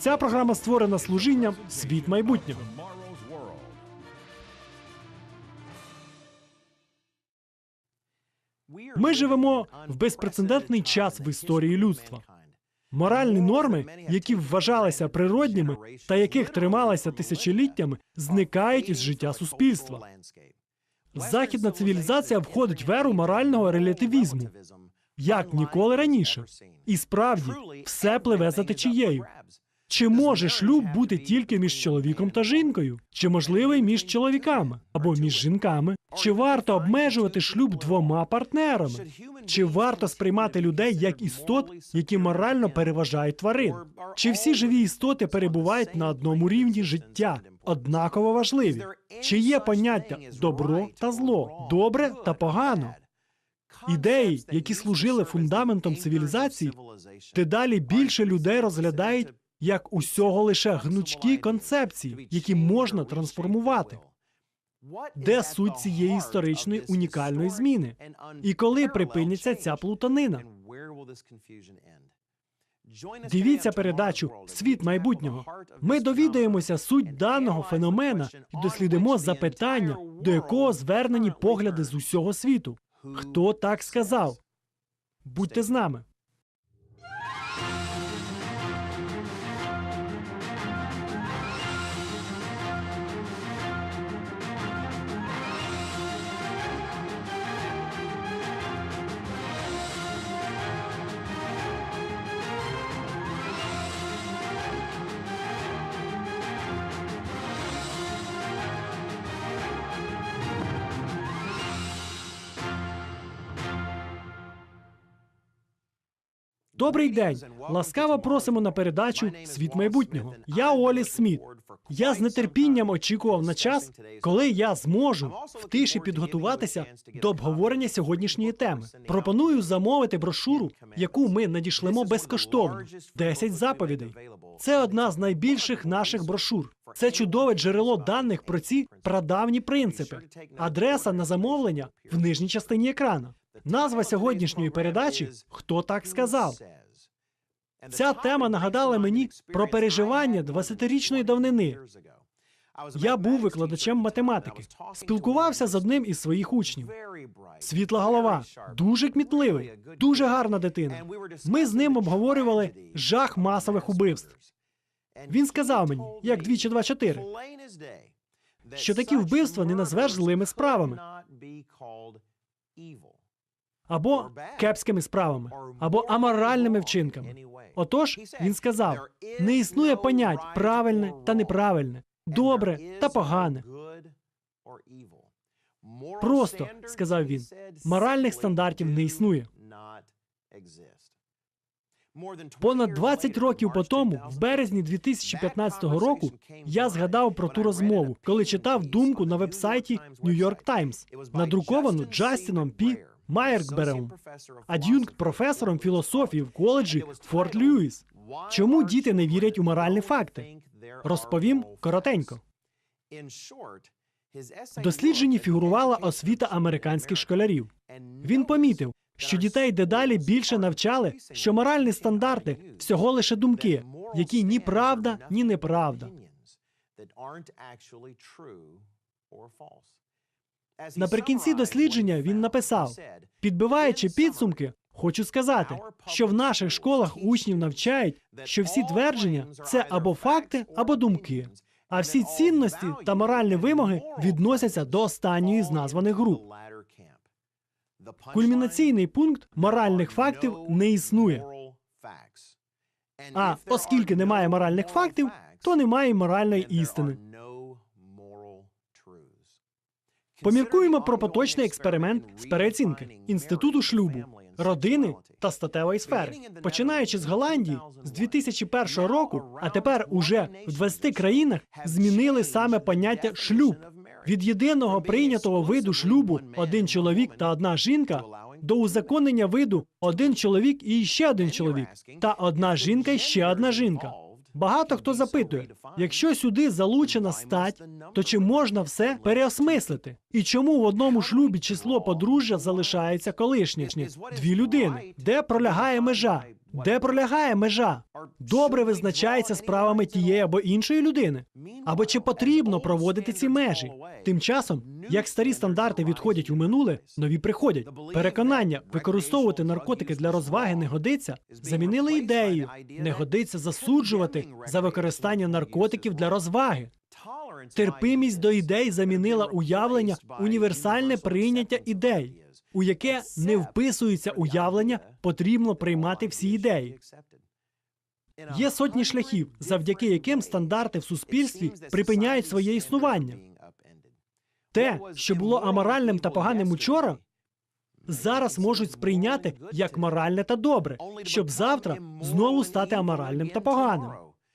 Ця програма створена служінням світ майбутнього. Ми живемо в безпрецедентний час в історії людства. Моральні норми, які вважалися природніми та яких трималися тисячоліттями, зникають із життя суспільства. Західна цивілізація входить в еру морального релятивізму, як ніколи раніше. І справді все пливе за течією. Чи може шлюб бути тільки між чоловіком та жінкою? Чи можливий між чоловіками або між жінками? Чи варто обмежувати шлюб двома партнерами? Чи варто сприймати людей як істот, які морально переважають тварин? Чи всі живі істоти перебувають на одному рівні життя, однаково важливі? Чи є поняття добро та зло, добре та погано? Ідеї, які служили фундаментом цивілізації, дедалі більше людей розглядають як усього лише гнучкі концепції, які можна трансформувати. Де суть цієї історичної унікальної зміни? І коли припиниться ця плутанина? Дивіться передачу Світ майбутнього. Ми довідаємося суть даного феномена і дослідимо запитання, до якого звернені погляди з усього світу. Хто так сказав? Будьте з нами. Добрий день. Ласкаво просимо на передачу Світ майбутнього. Я Олі Сміт. Я з нетерпінням очікував на час, коли я зможу в тиші підготуватися до обговорення сьогоднішньої теми. Пропоную замовити брошуру, яку ми надішлемо безкоштовно. 10 заповідей. Це одна з найбільших наших брошур. Це чудове джерело даних про ці прадавні принципи. Адреса на замовлення в нижній частині екрана. Назва сьогоднішньої передачі Хто так сказав? Ця тема нагадала мені про переживання 20-річної давнини. Я був викладачем математики, спілкувався з одним із своїх учнів. Світла голова, дуже кмітливий, дуже гарна дитина. Ми з ним обговорювали жах масових убивств. Він сказав мені, як двічі два чотири, що такі вбивства не назвеш злими справами або кепськими справами, або аморальними вчинками. Отож, він сказав: не існує понять правильне та неправильне, добре та погане. Просто сказав він, моральних стандартів не існує. Понад 20 років по тому, в березні 2015 року, я згадав про ту розмову, коли читав думку на вебсайті New York Times, надруковану Джастіном Пі. Майеркбером, ад'юнкт професором філософії в коледжі Форт Льюіс. Чому діти не вірять у моральні факти? Розповім коротенько. В дослідженні фігурувала освіта американських школярів. Він помітив, що дітей дедалі більше навчали, що моральні стандарти всього лише думки, які ні правда, ні неправда. Наприкінці дослідження він написав: підбиваючи підсумки, хочу сказати, що в наших школах учнів навчають, що всі твердження це або факти, або думки, а всі цінності та моральні вимоги відносяться до останньої з названих груп. Кульмінаційний пункт моральних фактів не існує. А оскільки немає моральних фактів, то немає моральної істини. Поміркуємо про поточний експеримент з переоцінки інституту шлюбу, родини та статевої сфери, починаючи з Голландії з 2001 року, а тепер уже в 20 країнах змінили саме поняття шлюб від єдиного прийнятого виду шлюбу один чоловік та одна жінка до узаконення виду один чоловік і ще один чоловік, та одна жінка і ще одна жінка. Багато хто запитує, якщо сюди залучена стать, то чи можна все переосмислити? І чому в одному шлюбі число подружжя залишається колишнє? Дві людини. Де пролягає межа? Де пролягає межа? добре визначається справами тієї або іншої людини? Або чи потрібно проводити ці межі? Тим часом, як старі стандарти відходять у минуле, нові приходять. Переконання використовувати наркотики для розваги не годиться, замінили ідею не годиться засуджувати за використання наркотиків для розваги. Терпимість до ідей замінила уявлення універсальне прийняття ідей, у яке не вписується уявлення, потрібно приймати всі ідеї. Є сотні шляхів, завдяки яким стандарти в суспільстві припиняють своє існування. Те, що було аморальним та поганим учора, зараз можуть сприйняти як моральне та добре, щоб завтра знову стати аморальним та поганим.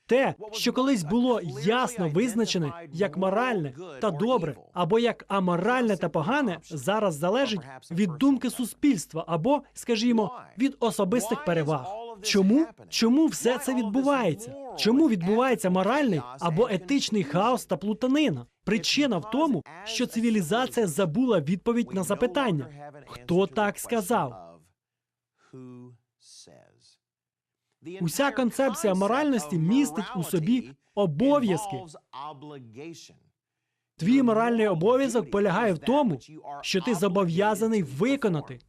Те, що колись було ясно визначене як моральне та добре, або як аморальне та погане, зараз залежить від думки суспільства або, скажімо, від особистих переваг. Чому? Чому все це відбувається? Чому відбувається моральний або етичний хаос та плутанина? Причина в тому, що цивілізація забула відповідь на запитання, хто так сказав. Уся концепція моральності містить у собі обов'язки. Твій моральний обов'язок полягає в тому, що ти зобов'язаний виконати.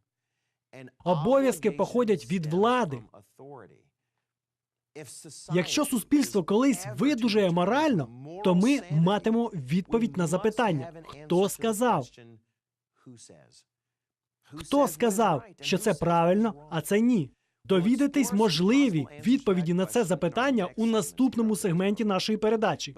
Обов'язки походять від влади. Якщо суспільство колись видужає морально, то ми матимемо відповідь на запитання, хто сказав, хто сказав, що це правильно, а це ні. Довідатись можливі відповіді на це запитання у наступному сегменті нашої передачі.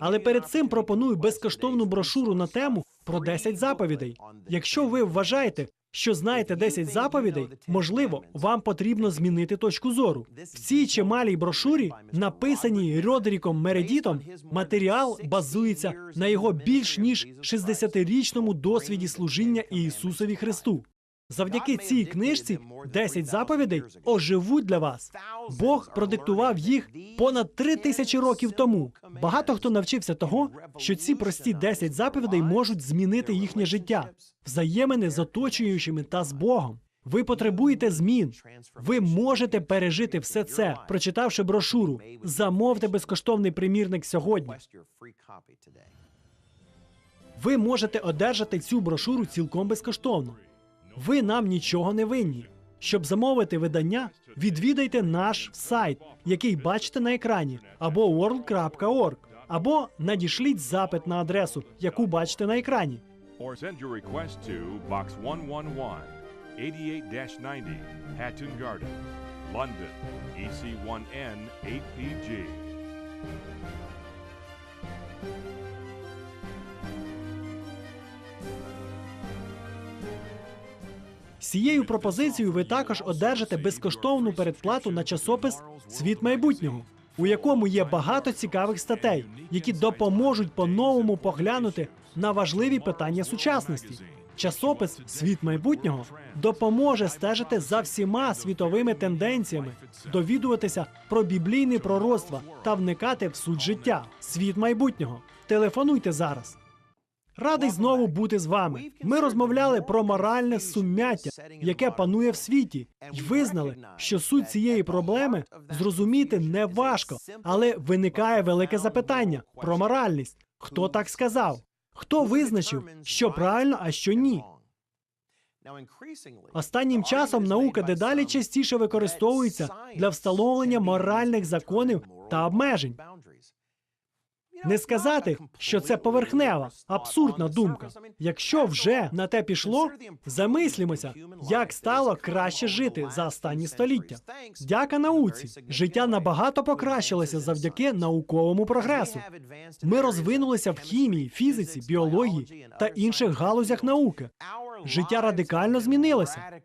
Але перед цим пропоную безкоштовну брошуру на тему про 10 заповідей. Якщо ви вважаєте, що знаєте 10 заповідей, можливо, вам потрібно змінити точку зору. В цій чималій брошурі, написаній Родеріком Мередітом, матеріал базується на його більш ніж 60-річному досвіді служіння Ісусові Христу. Завдяки цій книжці 10 заповідей оживуть для вас. Бог продиктував їх понад три тисячі років тому. Багато хто навчився того, що ці прості 10 заповідей можуть змінити їхнє життя, взаємини з оточуючими та з Богом. Ви потребуєте змін. Ви можете пережити все це, прочитавши брошуру. Замовте безкоштовний примірник сьогодні. Ви можете одержати цю брошуру цілком безкоштовно. Ви нам нічого не винні. Щоб замовити видання, відвідайте наш сайт, який бачите на екрані, або world.org, або надішліть запит на адресу, яку бачите на екрані. Or send your request to Box 111, 88 90, Hatton Garden, London, E EC1N 8PG. Цією пропозицією ви також одержите безкоштовну передплату на часопис Світ майбутнього, у якому є багато цікавих статей, які допоможуть по-новому поглянути на важливі питання сучасності. Часопис Світ майбутнього допоможе стежити за всіма світовими тенденціями, довідуватися про біблійне пророцтва та вникати в суть життя. Світ майбутнього. Телефонуйте зараз. Радий знову бути з вами. Ми розмовляли про моральне сум'яття, яке панує в світі, і визнали, що суть цієї проблеми зрозуміти не важко, але виникає велике запитання про моральність. Хто так сказав? Хто визначив, що правильно, а що ні? Останнім часом наука дедалі частіше використовується для встановлення моральних законів та обмежень. Не сказати, що це поверхнева, абсурдна думка. Якщо вже на те пішло, замислімося, як стало краще жити за останні століття. Дяка науці, життя набагато покращилося завдяки науковому прогресу. Ми розвинулися в хімії, фізиці, біології та інших галузях науки. Життя радикально змінилося.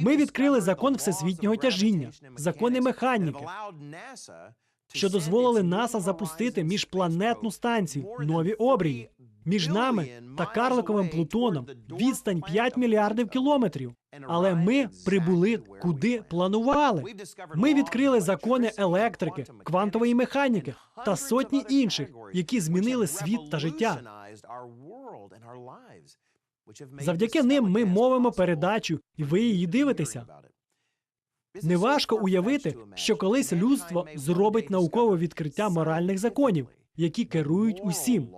Ми відкрили закон всесвітнього тяжіння, закони механіки, що дозволили НАСА запустити міжпланетну станцію нові обрії між нами та карликовим Плутоном. Відстань 5 мільярдів кілометрів. Але ми прибули куди планували. Ми відкрили закони електрики, квантової механіки та сотні інших, які змінили світ та життя. Завдяки ним ми мовимо передачу, і ви її дивитеся. Неважко уявити, що колись людство зробить наукове відкриття моральних законів, які керують усім.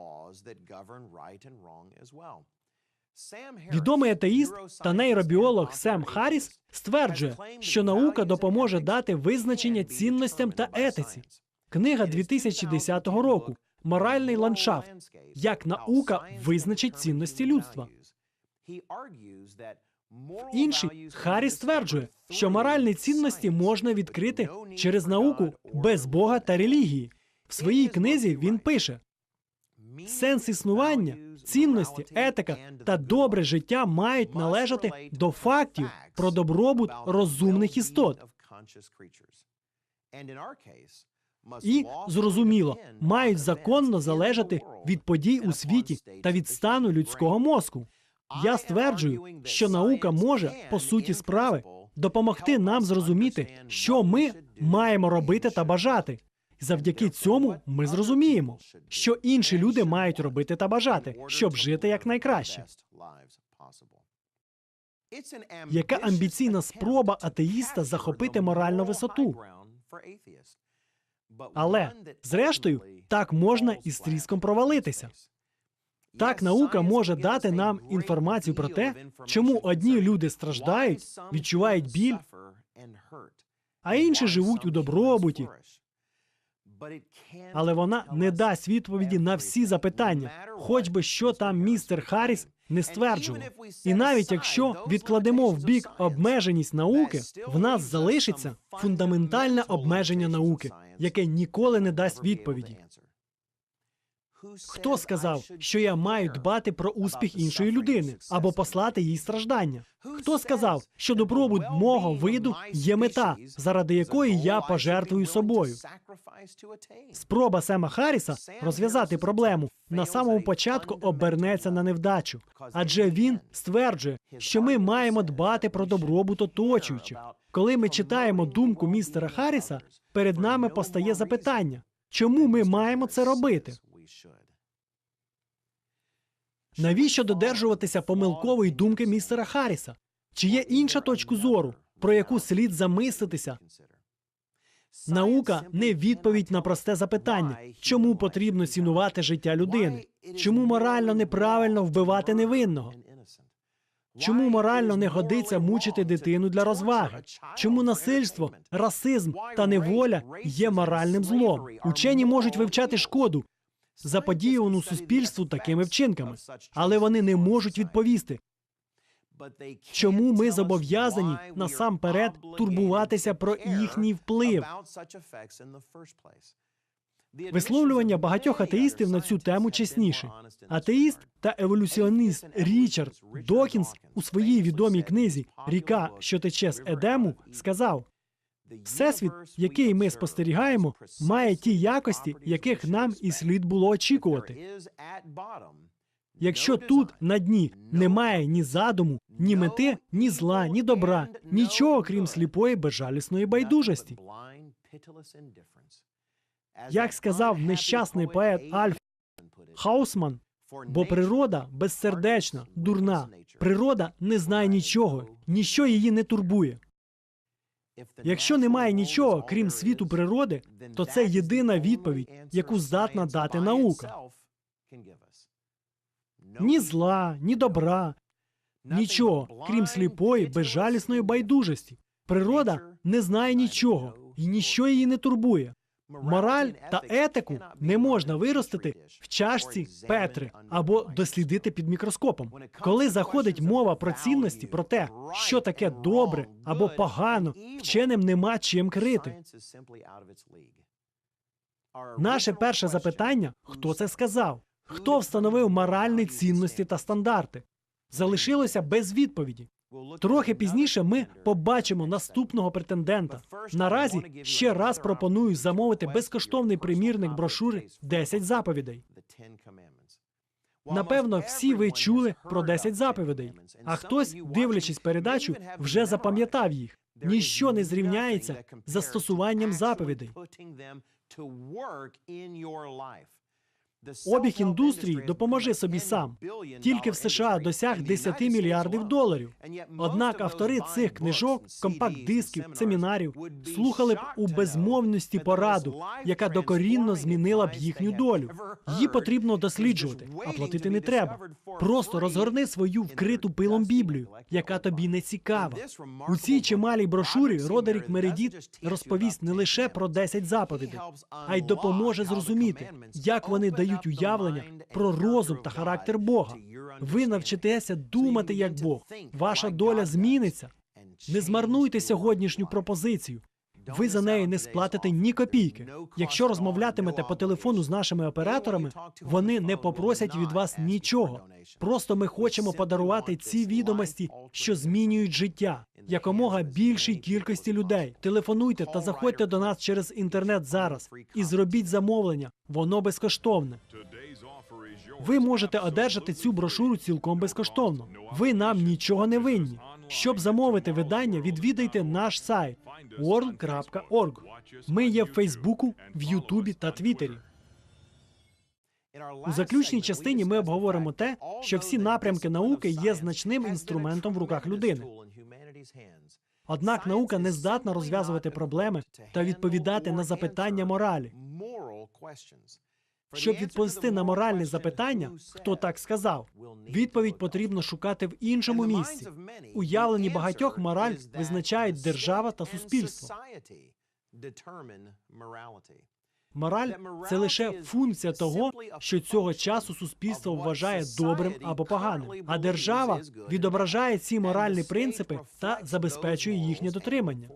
Відомий атеїст та нейробіолог Сем Харріс стверджує, що наука допоможе дати визначення цінностям та етиці. Книга 2010 року Моральний ландшафт. Як наука визначить цінності людства. Інший Харріс стверджує, що моральні цінності можна відкрити через науку без Бога та релігії. В своїй книзі він пише: сенс існування, цінності, етика та добре життя мають належати до фактів про добробут розумних істот. І, зрозуміло, мають законно залежати від подій у світі та від стану людського мозку. Я стверджую, що наука може, по суті справи, допомогти нам зрозуміти, що ми маємо робити та бажати. Завдяки цьому ми зрозуміємо, що інші люди мають робити та бажати, щоб жити якнайкраще. Яка амбіційна спроба атеїста захопити моральну висоту? Але, зрештою, так можна і з тріском провалитися. Так, наука може дати нам інформацію про те, чому одні люди страждають, відчувають біль, а інші живуть у добробуті. Але вона не дасть відповіді на всі запитання, хоч би що там містер Харріс не стверджував. І навіть якщо відкладемо в бік обмеженість науки, в нас залишиться фундаментальне обмеження науки, яке ніколи не дасть відповіді. Хто сказав, що я маю дбати про успіх іншої людини або послати їй страждання? Хто сказав, що добробут мого виду є мета, заради якої я пожертвую собою? Спроба Сема Харріса розв'язати проблему на самому початку обернеться на невдачу, адже він стверджує, що ми маємо дбати про добробут оточуючих. Коли ми читаємо думку містера Харріса, перед нами постає запитання, чому ми маємо це робити? Навіщо додержуватися помилкової думки містера Харріса? Чи є інша точка зору, про яку слід замислитися? Наука не відповідь на просте запитання, чому потрібно цінувати життя людини, чому морально неправильно вбивати невинного, чому морально не годиться мучити дитину для розваги, чому насильство, расизм та неволя є моральним злом. Учені можуть вивчати шкоду, заподіяну суспільству такими вчинками, але вони не можуть відповісти, чому ми зобов'язані насамперед турбуватися про їхній вплив. Висловлювання багатьох атеїстів на цю тему чесніше. Атеїст та еволюціоніст Річард Докінс у своїй відомій книзі Ріка, що тече з Едему, сказав: Всесвіт, який ми спостерігаємо, має ті якості, яких нам і слід було очікувати. Якщо тут на дні немає ні задуму, ні мети, ні зла, ні добра, нічого крім сліпої безжалісної байдужості. Як сказав нещасний поет Альф Хаусман, бо природа безсердечна, дурна. Природа не знає нічого, ніщо її не турбує. Якщо немає нічого, крім світу природи, то це єдина відповідь, яку здатна дати наука. Ні зла, ні добра, нічого, крім сліпої, безжалісної байдужості. Природа не знає нічого, і ніщо її не турбує. Мораль та етику не можна виростити в чашці Петри або дослідити під мікроскопом. Коли заходить мова про цінності, про те, що таке добре або погано, вченим нема чим крити. Наше перше запитання: хто це сказав? Хто встановив моральні цінності та стандарти? Залишилося без відповіді. Трохи пізніше ми побачимо наступного претендента. Наразі ще раз пропоную замовити безкоштовний примірник брошури «10 заповідей. Напевно, всі ви чули про 10 заповідей, а хтось, дивлячись передачу, вже запам'ятав їх. Ніщо не зрівняється застосуванням заповідей. Обіг індустрії допоможи собі сам. Тільки в США досяг 10 мільярдів доларів. Однак автори цих книжок, компакт-дисків, семінарів слухали б у безмовності пораду, яка докорінно змінила б їхню долю. Її потрібно досліджувати, а платити не треба. Просто розгорни свою вкриту пилом Біблію, яка тобі не цікава. У цій чималій брошурі Родерік Мередіт розповість не лише про 10 заповідей, а й допоможе зрозуміти, як вони дають уявлення про розум та характер Бога. Ви навчитеся думати як Бог. Ваша доля зміниться. Не змарнуйте сьогоднішню пропозицію. Ви за неї не сплатите ні копійки. Якщо розмовлятимете по телефону з нашими операторами, вони не попросять від вас нічого. Просто ми хочемо подарувати ці відомості, що змінюють життя якомога більшій кількості людей. Телефонуйте та заходьте до нас через інтернет зараз і зробіть замовлення. Воно безкоштовне. Ви можете одержати цю брошуру цілком безкоштовно. Ви нам нічого не винні. Щоб замовити видання, відвідайте наш сайт world.org. Ми є в Фейсбуку, в Ютубі та Твіттері. У заключній частині ми обговоримо те, що всі напрямки науки є значним інструментом в руках людини. Однак наука не здатна розв'язувати проблеми та відповідати на запитання моралі. Щоб відповісти на моральне запитання, хто так сказав, відповідь потрібно шукати в іншому місці. Уявлені багатьох мораль визначають держава та суспільство. Мораль це лише функція того, що цього часу суспільство вважає добрим або поганим. А держава відображає ці моральні принципи та забезпечує їхнє дотримання.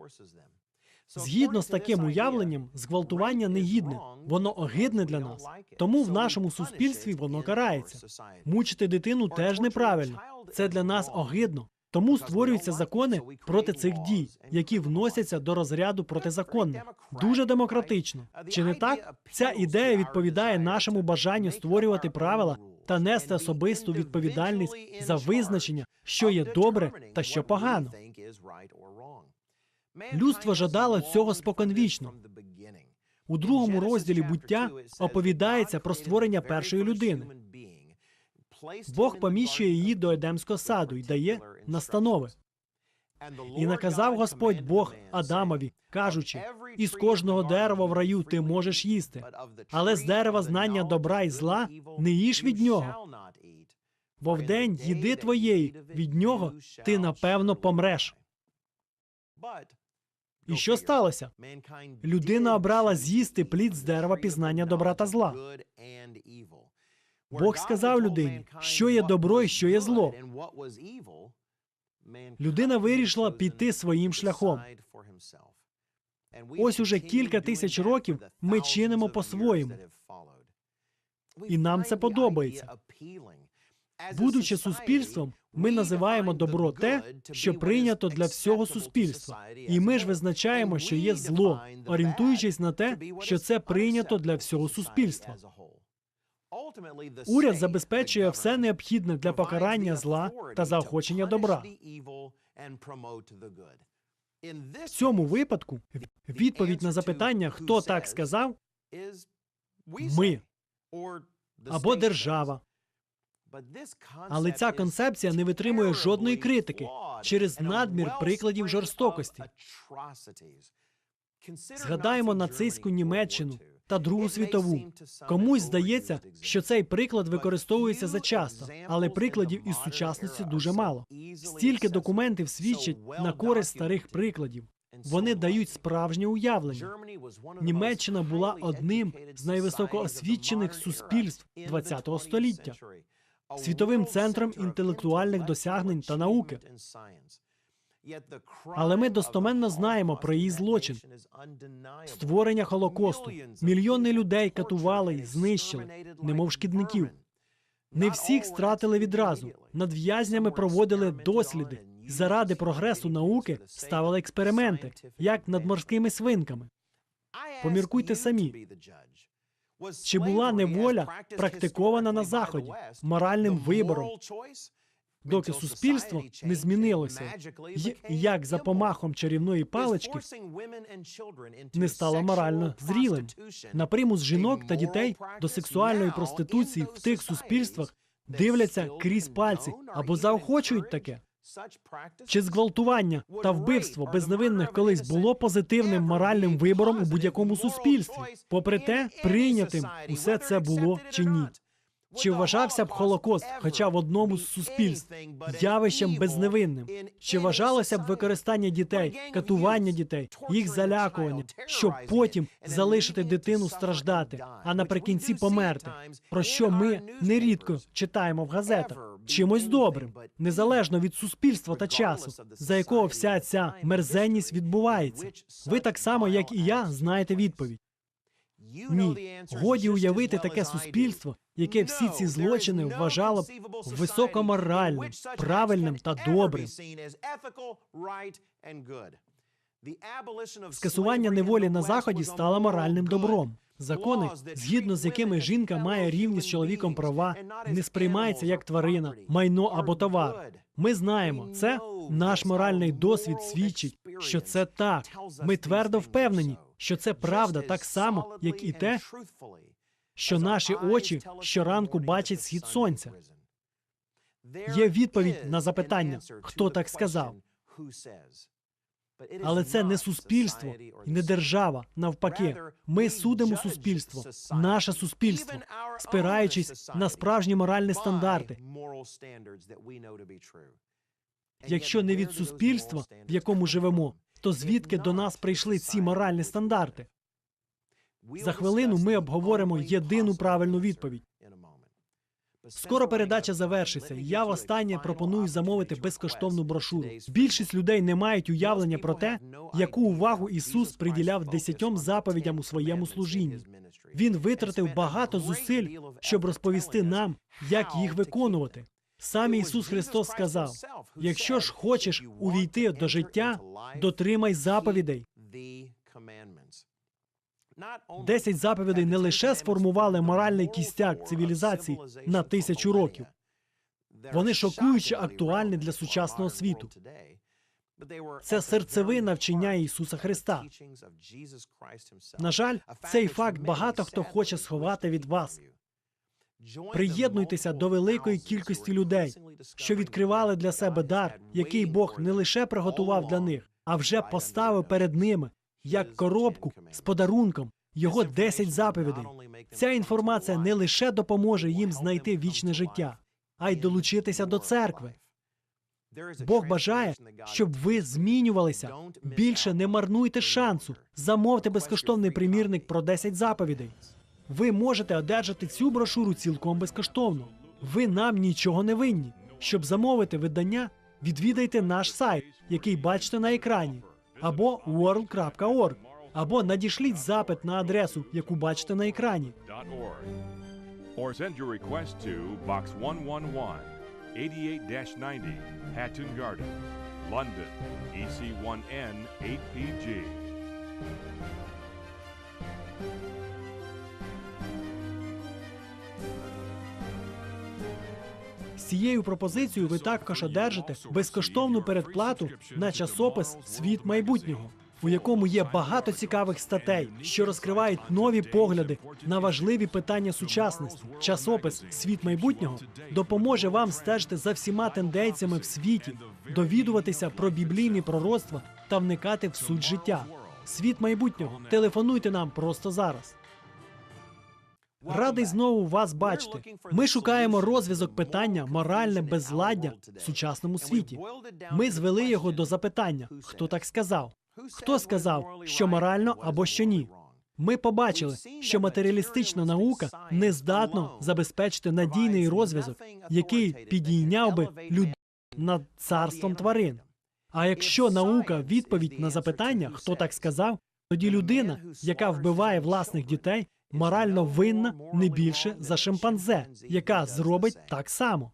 Згідно з таким уявленням, зґвалтування негідне, воно огидне для нас. Тому в нашому суспільстві воно карається. Мучити дитину теж неправильно. Це для нас огидно. Тому створюються закони проти цих дій, які вносяться до розряду протизаконних. Дуже демократично. Чи не так? Ця ідея відповідає нашому бажанню створювати правила та нести особисту відповідальність за визначення, що є добре та що погано. Людство жадало цього споконвічно. У другому розділі буття оповідається про створення першої людини. Бог поміщує її до Едемського саду і дає настанови. І наказав Господь Бог Адамові, кажучи: із кожного дерева в раю ти можеш їсти, але з дерева знання добра і зла не їж від нього. Бо в день їди твоєї від нього ти напевно помреш. І що сталося? Людина обрала з'їсти плід з дерева пізнання добра та зла. Бог сказав людині, що є добро і що є зло. Людина вирішила піти своїм шляхом. Ось уже кілька тисяч років ми чинимо по-своєму. І нам це подобається. Будучи суспільством, ми називаємо добро те, що прийнято для всього суспільства, і ми ж визначаємо, що є зло, орієнтуючись на те, що це прийнято для всього суспільства. Уряд забезпечує все необхідне для покарання зла та заохочення добра. В цьому випадку відповідь на запитання, хто так сказав, ми або держава. Але ця концепція не витримує жодної критики через надмір прикладів жорстокості. Згадаємо нацистську Німеччину та Другу світову. Комусь здається, що цей приклад використовується зачасто, але прикладів із сучасності дуже мало. Стільки документів свідчать на користь старих прикладів. Вони дають справжнє уявлення. Німеччина була одним з найвисокоосвічених суспільств ХХ століття, світовим центром інтелектуальних досягнень та науки. Але ми достоменно знаємо про її злочин. Створення Холокосту. Мільйони людей катували і знищили, немов шкідників. Не всіх стратили відразу. Над в'язнями проводили досліди. Заради прогресу науки ставили експерименти, як над морськими свинками. Поміркуйте самі. Чи була неволя практикована на Заході моральним вибором? Доки суспільство не змінилося, й як за помахом чарівної палички не стало морально зрілим. На примус жінок та дітей до сексуальної проституції в тих суспільствах дивляться крізь пальці або заохочують таке. Чи зґвалтування та вбивство безневинних колись було позитивним моральним вибором у будь-якому суспільстві? Попри те, прийнятим усе це було чи ні? Чи вважався б Холокост, хоча в одному з суспільств, явищем безневинним? Чи вважалося б використання дітей, катування дітей, їх залякування, щоб потім залишити дитину страждати, а наприкінці померти? Про що ми нерідко читаємо в газетах? Чимось добрим, незалежно від суспільства та часу, за якого вся ця мерзенність відбувається. Ви так само, як і я, знаєте відповідь. Ні, годі уявити таке суспільство, яке всі ці злочини вважало б високоморальним, правильним та добрим. Скасування неволі на заході стало моральним добром. Закони, згідно з якими жінка має рівні з чоловіком права, не сприймається як тварина, майно або товар. Ми знаємо, це наш моральний досвід свідчить, що це так. Ми твердо впевнені, що це правда так само, як і те, що наші очі щоранку бачать схід сонця. Є відповідь на запитання, хто так сказав. Але це не суспільство і не держава. Навпаки, ми судимо суспільство, наше суспільство, спираючись на справжні моральні стандарти. Якщо не від суспільства, в якому живемо, то звідки до нас прийшли ці моральні стандарти? За хвилину ми обговоримо єдину правильну відповідь. Скоро передача завершиться. і Я востаннє пропоную замовити безкоштовну брошуру. Більшість людей не мають уявлення про те, яку увагу Ісус приділяв десятьом заповідям у своєму служінні. Він витратив багато зусиль, щоб розповісти нам, як їх виконувати. Сам Ісус Христос сказав: якщо ж хочеш увійти до життя, дотримай заповідей. Десять заповідей не лише сформували моральний кістяк цивілізації на тисячу років. Вони шокуюче актуальні для сучасного світу. Це серцевина вчення Ісуса Христа. На жаль, цей факт багато хто хоче сховати від вас. Приєднуйтеся до великої кількості людей, що відкривали для себе дар, який Бог не лише приготував для них, а вже поставив перед ними як коробку з подарунком його 10 заповідей. Ця інформація не лише допоможе їм знайти вічне життя, а й долучитися до церкви. Бог бажає, щоб ви змінювалися. Більше не марнуйте шансу. Замовте безкоштовний примірник про 10 заповідей. Ви можете одержати цю брошуру цілком безкоштовно. Ви нам нічого не винні. Щоб замовити видання, відвідайте наш сайт, який бачите на екрані, або world.org, або надішліть запит на адресу, яку бачите на екрані. Or send your request to Box 111, 88-90, Hatton Garden, London, E EC1N 8PG. Цією пропозицією ви також одержите безкоштовну передплату на часопис Світ майбутнього, у якому є багато цікавих статей, що розкривають нові погляди на важливі питання сучасності. Часопис Світ майбутнього допоможе вам стежити за всіма тенденціями в світі, довідуватися про біблійні пророцтва та вникати в суть життя. Світ майбутнього. Телефонуйте нам просто зараз. Радий знову вас бачити. Ми шукаємо розв'язок питання моральне безладдя в сучасному світі. Ми звели його до запитання: хто так сказав? Хто сказав, що морально або що ні? Ми побачили, що матеріалістична наука не здатна забезпечити надійний розв'язок, який підійняв би людей над царством тварин. А якщо наука відповідь на запитання, хто так сказав, тоді людина, яка вбиває власних дітей, морально винна не більше за шимпанзе, яка зробить так само.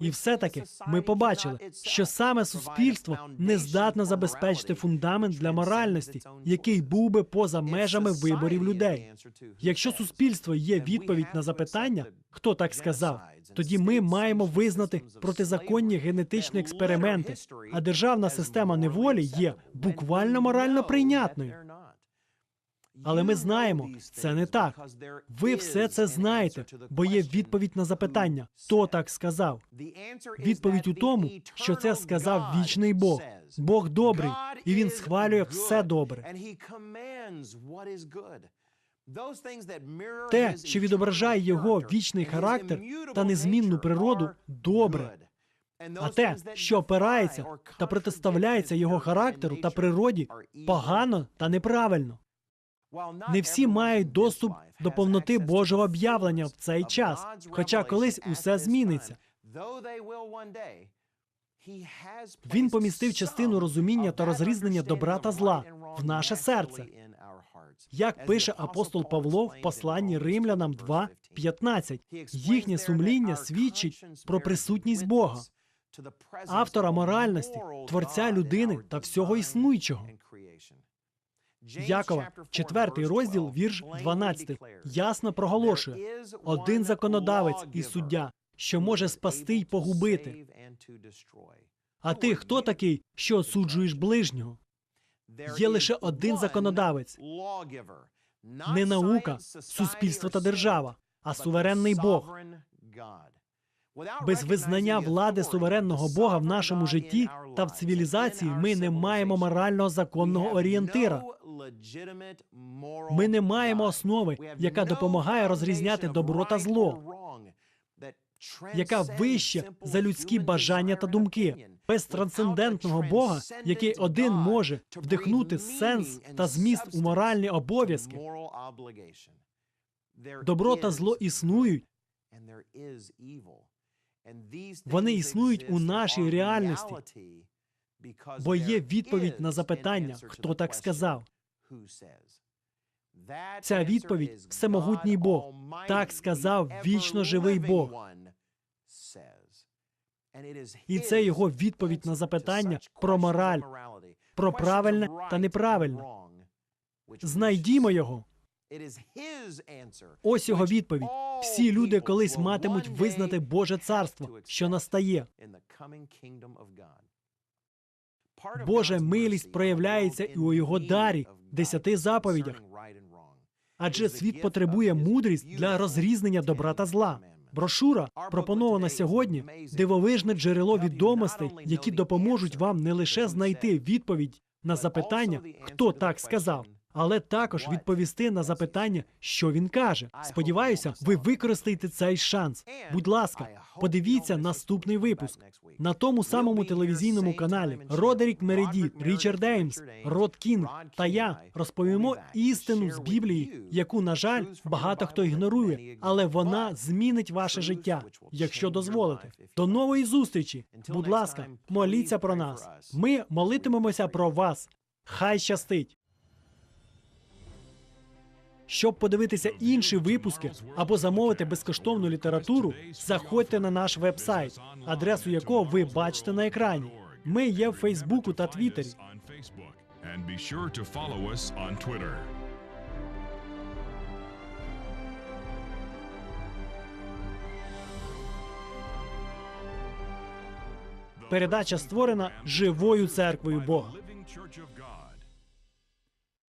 І все-таки ми побачили, що саме суспільство не здатне забезпечити фундамент для моральності, який був би поза межами виборів людей. Якщо суспільство є відповідь на запитання, хто так сказав, тоді ми маємо визнати протизаконні генетичні експерименти, а державна система неволі є буквально морально прийнятною. Але ми знаємо, це не так. Ви все це знаєте, бо є відповідь на запитання, хто так сказав. Відповідь у тому, що це сказав вічний Бог. Бог добрий, і він схвалює все добре. Те, що відображає його вічний характер та незмінну природу, добре. А те, що опирається та протиставляється його характеру та природі, погано та неправильно. Не всі мають доступ до повноти Божого об'явлення в цей час, хоча колись усе зміниться. Він помістив частину розуміння та розрізнення добра та зла в наше серце. Як пише апостол Павло в посланні римлянам 2.15, їхнє сумління свідчить про присутність Бога, автора моральності, творця людини та всього існуючого. Якова, 4 розділ, вірш 12, ясно проголошує один законодавець і суддя, що може спасти й погубити. А ти хто такий, що осуджуєш ближнього? Є лише один законодавець, не наука, суспільство та держава, а суверенний Бог. Без визнання влади суверенного Бога в нашому житті та в цивілізації ми не маємо морального законного орієнтира. Ми не маємо основи, яка допомагає розрізняти добро та зло, яка вище за людські бажання та думки. Без трансцендентного Бога, який один може вдихнути сенс та зміст у моральні обов'язки. Добро та зло існують, Вони існують у нашій реальності, бо є відповідь на запитання, хто так сказав. Ця відповідь всемогутній Бог. Так сказав вічно живий Бог. І це його відповідь на запитання про мораль, про правильне та неправильне. Знайдімо його. Ось його відповідь. Всі люди колись матимуть визнати Боже царство, що настає. Божа милість проявляється і у його дарі, десяти заповідях. Адже світ потребує мудрість для розрізнення добра та зла. Брошура, пропонована сьогодні, дивовижне джерело відомостей, які допоможуть вам не лише знайти відповідь на запитання, хто так сказав, але також відповісти на запитання, що він каже. Сподіваюся, ви використаєте цей шанс. Будь ласка, подивіться наступний випуск на тому самому телевізійному каналі. Родерік Мереді, Річард Еймс, Род Кінг та я розповімо істину з Біблії, яку, на жаль, багато хто ігнорує, але вона змінить ваше життя, якщо дозволите. До нової зустрічі. Будь ласка, моліться про нас. Ми молитимемося про вас. Хай щастить. Щоб подивитися інші випуски або замовити безкоштовну літературу, заходьте на наш веб-сайт, адресу якого ви бачите на екрані. Ми є в Фейсбуку та Твіттері. Передача створена живою церквою Бога.